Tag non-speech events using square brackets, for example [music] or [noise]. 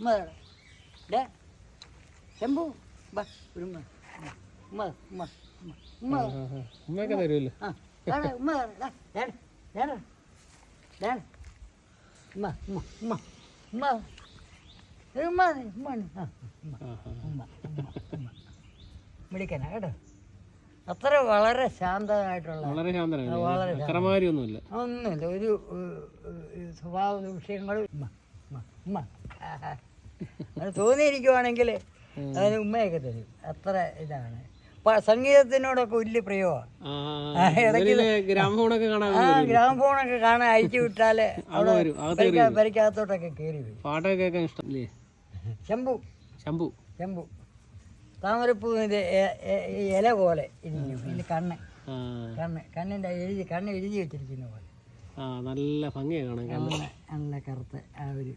ഉമ്മ ഡേ ശംഭു ബാ ഒരു ഉമ്മ ഉമ്മ ഉമ്മ ഉമ്മ. ഉമ്മയൊക്കെ തരുമല്ലോ ആ ഉമ്മ. ഉമ്മ ഉമ്മ ഉമ്മ ഉമ്മ ഉമ്മ ഉമ്മ ഉമ്മ. ഉമ്മ കേട്ടോ അത്ര വളരെ ശാന്തമായിട്ടുള്ള വളരെ അക്രമാരിയൊന്നുമില്ല ഒന്നുമില്ല. ഒരു സ്വഭാവ വിഷയങ്ങളും ഉമ്മ ഉമ്മ. അത് തോന്നിയിരിക്കുവാണെങ്കിൽ അതിന് ഉമ്മയൊക്കെ തരും. അത്ര ഇതാണ്. സംഗീതത്തിനോടൊക്കെ വലിയ പ്രിയമാണ് ഇടയ്ക്ക് ഗ്രാമഫോണൊക്കെ കാണാൻ ആ ഗ്രാമഫോണൊക്കെ കാണാൻ അയച്ചു വിട്ടാൽ [laughs] അവിടെ പെരക്കകത്തോട്ടൊക്കെ കയറി വരും. പാട്ടൊക്കെ കേൾക്കാൻ ഇഷ്ടം അല്ലേ ശംഭു. ശംഭു. ശംഭു. താമരപ്പൂവിന്റെ ഇല പോലെ ഇരിക്കും ഇതിന്റെ കണ്ണ്. കണ്ണ്. കണ്ണിന്റെ എഴുതി കണ്ണ് എഴുതി വെച്ചിരിക്കുന്ന പോലെ. ആ നല്ല ഭംഗിയാണ് നല്ല നല്ല കറുത്ത ആ ഒരു